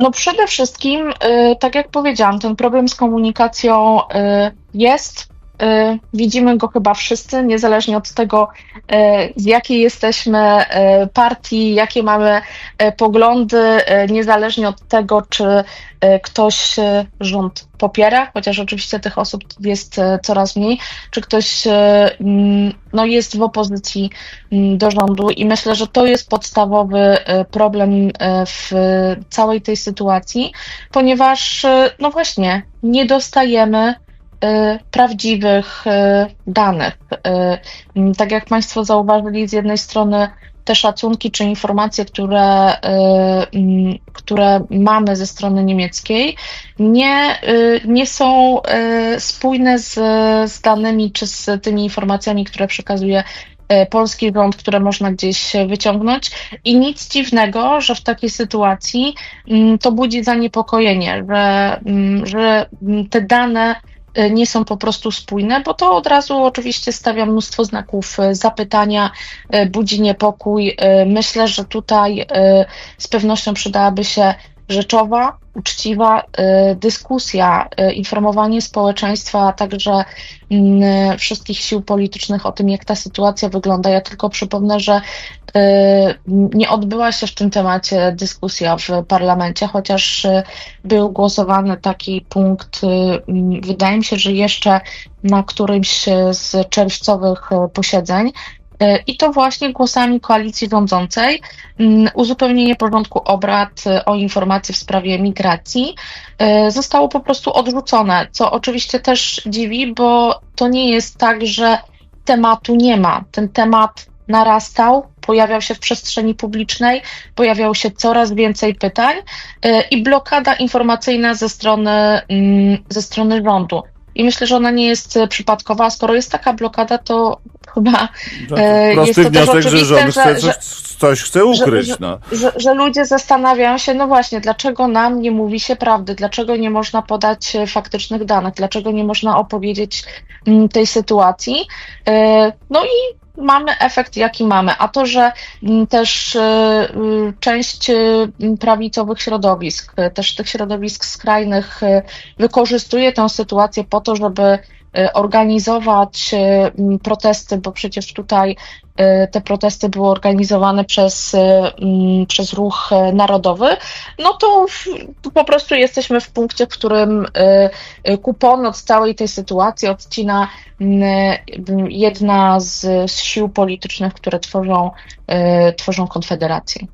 No przede wszystkim, y, tak jak powiedziałam, ten problem z komunikacją y, jest. Y, Widzimy go chyba wszyscy, niezależnie od tego, y, z jakiej jesteśmy y, partii, jakie mamy poglądy, niezależnie od tego, czy ktoś rząd popiera, chociaż oczywiście tych osób jest coraz mniej, czy ktoś mm, no, jest w opozycji mm, do rządu. I myślę, że to jest podstawowy problem w całej tej sytuacji, ponieważ no właśnie nie dostajemy prawdziwych y, danych. Y, Tak jak Państwo zauważyli, z jednej strony te szacunki czy informacje, które, y, które mamy ze strony niemieckiej, nie, y, nie są y, spójne z, z danymi czy z tymi informacjami, które przekazuje y, polski rząd, które można gdzieś wyciągnąć. I nic dziwnego, że w takiej sytuacji mm, to budzi zaniepokojenie, że, mm, że te dane y, nie są po prostu spójne, bo to od razu oczywiście stawia mnóstwo znaków y, zapytania, y, budzi niepokój. Y, Myślę, że tutaj y, z pewnością przydałaby się rzeczowa, uczciwa y, dyskusja, y, informowanie społeczeństwa, a także mm, wszystkich sił politycznych o tym, jak ta sytuacja wygląda. Ja tylko przypomnę, że y, nie odbyła się w tym temacie dyskusja w parlamencie, chociaż był głosowany taki punkt, mm, wydaje mi się, że jeszcze na którymś z czerwcowych posiedzeń. Y, I to właśnie głosami koalicji rządzącej mm, uzupełnienie porządku obrad y, o informacje w sprawie migracji y, zostało po prostu odrzucone, co oczywiście też dziwi, bo to nie jest tak, że tematu nie ma. Ten temat narastał, pojawiał się w przestrzeni publicznej, pojawiało się coraz więcej pytań i blokada informacyjna ze strony, mm, ze strony rządu. I myślę, że ona nie jest y, przypadkowa. a Skoro jest taka blokada, to chyba E, jest Prosty to też wniosek, że oczywiste, rząd że- chce, że- coś, coś chce ukryć. że- no. że, że ludzie zastanawiają się, no właśnie, dlaczego nam nie mówi się prawdy, dlaczego nie można podać e, faktycznych danych, dlaczego nie można opowiedzieć mm, tej sytuacji. E, No i mamy efekt, jaki mamy. A to, że mm, też e, y, część e, m, prawicowych środowisk, też tych środowisk skrajnych, wykorzystuje tę sytuację po to, żeby organizować e, m, protesty, bo przecież tutaj e, te protesty były organizowane przez, przez ruch narodowy, no to po prostu jesteśmy w punkcie, w którym kupon od całej tej sytuacji odcina jedna z, z sił politycznych, które tworzą, tworzą konfederację.